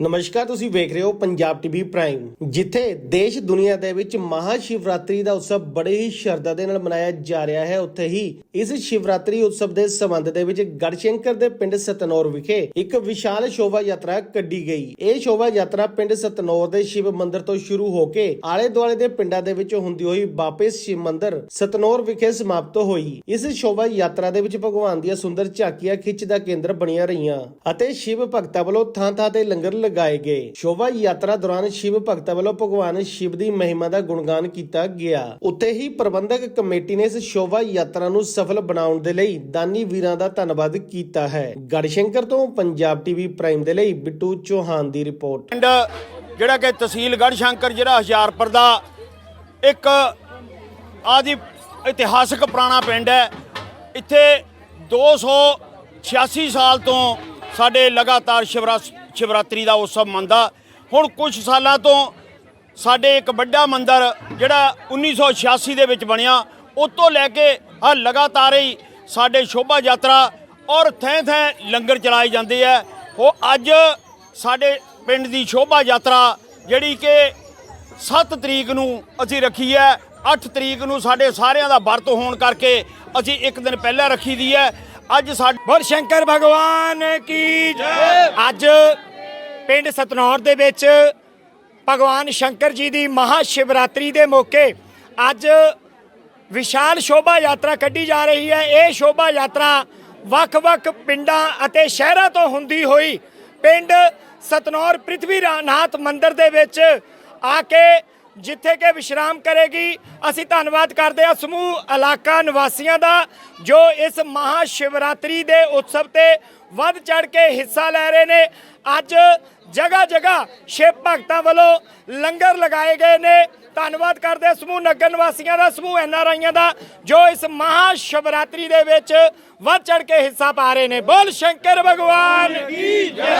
ਨਮਸਕਾਰ, ਤੁਸੀਂ ਵੇਖ ਰਹੇ ਹੋ ਪੰਜਾਬ ਟੀਵੀ ਪ੍ਰਾਈਮ। ਜਿੱਥੇ ਦੇਸ਼ ਦੁਨੀਆ ਦੇ ਵਿੱਚ ਮਹਾ ਸ਼ਿਵਰਾਤਰੀ ਦਾ ਉਤਸਵ ਬੜੇ ਹੀ ਸ਼ਰਧਾ ਦੇ ਨਾਲ ਮਨਾਇਆ ਜਾ ਰਿਹਾ ਹੈ। ਉੱਥੇ ਹੀ ਇਸ ਸ਼ਿਵਰਾਤਰੀ ਉਤਸਵ ਦੇ ਸੰਬੰਧ ਦੇ ਵਿੱਚ ਗੜਸ਼ੰਕਰ ਦੇ ਪਿੰਡ ਸਤਨੌਰ ਵਿਖੇ ਇੱਕ ਵਿਸ਼ਾਲ ਸ਼ੋਭਾ ਯਾਤਰਾ ਕੱਢੀ ਗਈ। ਇਹ ਸ਼ੋਭਾ ਯਾਤਰਾ ਪਿੰਡ ਸਤਨੌਰ ਦੇ ਸ਼ਿਵ ਮੰਦਿਰ ਤੋਂ ਸ਼ੁਰੂ ਹੋ ਕੇ ਆਲੇ ਦੁਆਲੇ ਦੇ ਪਿੰਡਾਂ ਦੇ ਵਿੱਚ ਹੁੰਦੀ ਹੋਈ ਵਾਪਸ ਸ਼ਿਵ ਮੰਦਿਰ ਸਤਨੌਰ ਵਿਖੇ ਸਮਾਪਤ ਹੋਈ। ਇਸ ਸ਼ੋਭਾ ਯਾਤਰਾ ਦੇ ਵਿੱਚ ਭਗਵਾਨ ਦੀਆਂ ਸੁੰਦਰ ਝਾਕੀਆਂ ਖਿੱਚ ਦਾ ਕੇਂਦਰ ਬਣੀਆਂ ਰਹੀਆਂ ਅਤੇ ਸ਼ਿਵ ਭਗਤਾਂ ਵੱਲੋਂ ਥਾਂ ਥਾਂ ਤੇ ਲੰਗਰ ਲਗਾਏ ਗਏ। ਸ਼ੋਭਾ ਯਾਤਰਾ ਦੌਰਾਨ ਸ਼ਿਵ ਭਗਤਾਂ ਵੱਲੋਂ ਭਗਵਾਨ ਸ਼ਿਵ ਦੀ ਮਹਿਮਾ ਦਾ ਗੁਣਗਾਨ ਕੀਤਾ ਗਿਆ। ਉੱਥੇ ਹੀ ਪ੍ਰਬੰਧਕ ਕਮੇਟੀ ਨੇ ਇਸ ਸ਼ੋਭਾ ਯਾਤਰਾ ਨੂੰ ਸਫਲ ਬਣਾਉਣ ਦੇ ਲਈ ਦਾਨੀ ਵੀਰਾਂ ਦਾ ਧੰਨਵਾਦ ਕੀਤਾ ਹੈ। ਗੜਸ਼ੰਕਰ ਤੋਂ ਪੰਜਾਬ ਟੀਵੀ ਪ੍ਰਾਈਮ ਦੇ ਲਈ ਬਿੱਟੂ ਚੌਹਾਨ ਦੀ ਰਿਪੋਰਟ। ਪਿੰਡ ਜਿਹੜਾ ਕਿ ਤਹਿਸੀਲ ਗੜ੍ਹਸ਼ੰਕਰ ਜਿਹੜਾ ਹੁਸ਼ਿਆਰਪੁਰ ਦਾ ਇੱਕ ਆਦੀ ਇਤਿਹਾਸਕ ਪੁਰਾਣਾ ਪਿੰਡ ਹੈ। ਇੱਥੇ 286 ਸਾਲ ਤੋਂ ਸਾਡੇ ਲਗਾਤਾਰ ਸ਼ਿਵਰਾ ਸ਼ਿਵਰਾਤਰੀ ਦਾ ਉਤਸਵ ਮੰਨਦਾ। ਹੁਣ ਕੁਝ ਸਾਲਾਂ ਤੋਂ ਸਾਡੇ ਇੱਕ ਵੱਡਾ ਮੰਦਿਰ ਜਿਹੜਾ 1986 ਦੇ ਵਿੱਚ ਬਣਿਆ ਉਸ ਤੋਂ ਲੈ ਕੇ ਆ ਲਗਾਤਾਰ ਹੀ ਸਾਡੇ ਸ਼ੋਭਾ ਯਾਤਰਾ ਔਰ ਥੈਂ ਥੈਂ ਲੰਗਰ ਚਲਾਏ ਜਾਂਦੇ ਆ। ਉਹ ਅੱਜ ਸਾਡੇ ਪਿੰਡ ਦੀ ਸ਼ੋਭਾ ਯਾਤਰਾ ਜਿਹੜੀ ਕਿ 7 ਤਰੀਕ ਨੂੰ ਅਸੀਂ ਰੱਖੀ ਹੈ। 8 ਤਰੀਕ ਨੂੰ ਸਾਡੇ ਸਾਰਿਆਂ ਦਾ ਵਰਤ ਹੋਣ ਕਰਕੇ ਅਸੀਂ ਇੱਕ ਦਿਨ ਪਹਿਲਾਂ ਰੱਖੀ ਦੀ ਹੈ। ਅੱਜ ਸਾਡੇ ਬੋਲ ਸ਼ੰਕਰ ਭਗਵਾਨ ਕੀ ਜੈ। ਅੱਜ ਪਿੰਡ ਸਤਨੌਰ ਦੇ ਵਿੱਚ ਭਗਵਾਨ ਸ਼ੰਕਰ ਜੀ ਦੀ ਮਹਾ ਸ਼ਿਵਰਾਤਰੀ ਦੇ ਮੌਕੇ ਅੱਜ ਵਿਸ਼ਾਲ ਸ਼ੋਭਾ ਯਾਤਰਾ ਕੱਢੀ ਜਾ ਰਹੀ ਹੈ। ਇਹ ਸ਼ੋਭਾ ਯਾਤਰਾ ਵੱਖ-ਵੱਖ ਪਿੰਡਾਂ ਅਤੇ ਸ਼ਹਿਰਾਂ ਤੋਂ ਹੁੰਦੀ ਹੋਈ ਪਿੰਡ ਸਤਨੌਰ ਪ੍ਰਿਥਵੀ ਨਾਥ ਮੰਦਿਰ ਦੇ ਵਿੱਚ ਆ ਕੇ ਜਿੱਥੇ ਕਿ ਵਿਸ਼ਰਾਮ ਕਰੇਗੀ। ਅਸੀਂ ਧੰਨਵਾਦ ਕਰਦੇ ਹਾਂ ਸਮੂਹ ਇਲਾਕਾ ਨਿਵਾਸੀਆਂ ਦਾ, ਜੋ ਇਸ ਮਹਾ ਸ਼ਿਵਰਾਤਰੀ ਦੇ ਉਤਸਵ ਤੇ ਵੱਧ ਚੜ ਕੇ ਹਿੱਸਾ ਲੈ ਰਹੇ ਨੇ। ਅੱਜ ਜਗ੍ਹਾ ਜਗ੍ਹਾ ਸ਼ਿਵ ਭਗਤਾਂ ਵੱਲੋਂ ਲੰਗਰ ਲਗਾਏ ਗਏ ਨੇ। ਧੰਨਵਾਦ ਕਰਦੇ ਹਾਂ ਸਮੂਹ ਨਗਰ ਨਿਵਾਸੀਆਂ ਦਾ, ਸਮੂਹ ਐਨਆਰਆਈਆਂ ਦਾ, ਜੋ ਇਸ ਮਹਾ ਸ਼ਿਵਰਾਤਰੀ ਦੇ ਵਿੱਚ ਵੱਧ ਚੜ ਕੇ ਹਿੱਸਾ ਪਾ ਰਹੇ ਨੇ। ਬੋਲ ਸ਼ੰਕਰ ਭਗਵਾਨ! ਕੀ ਜੈ